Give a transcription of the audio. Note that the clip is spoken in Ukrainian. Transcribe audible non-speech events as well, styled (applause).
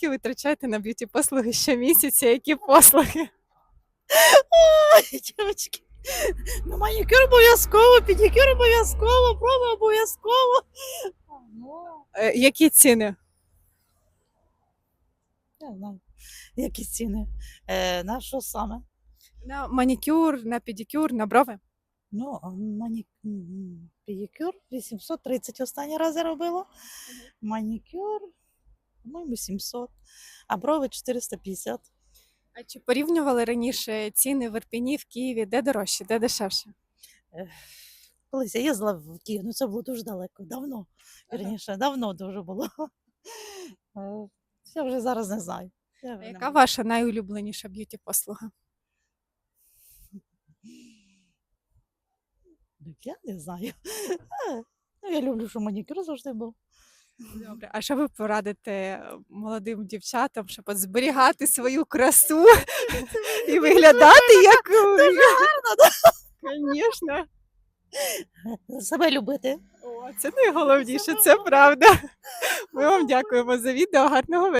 скільки витрачаєте на б'юті послуги щомісяця? Які послуги? Ой, дівчатки. Ну, манікюр обов'язково, педикюр обов'язково, проба обов'язково. Е, Які ціни? я знаю, які ціни. Е, на що саме? На манікюр, на педикюр, на брови? Ну, а мані... м, педикюр 830 останній раз я робила. Манікюр, по-моєму, 700. А брови 450. А чи порівнювали раніше ціни в Ірпіні, в Києві? Де дорожче, де дешевше? Колись я їздила в Київ, ну це було дуже далеко, давно. Вірніше, давно дуже було. (laughs) Е, Я вже зараз не знаю. Я А яка ваша найулюбленіша б'юті послуга? Ну, Я не знаю. (laughs) Е, Ну, я люблю, що манікюр завжди був. Добре, а що ви порадите е, молодим дівчатам, щоб от зберігати (laughs) свою красу і виглядати як Дуже гарно, да? Звісно. Себе любити. О, це найголовніше, це правда. Ми вам дякуємо за відео. Гарного вечора.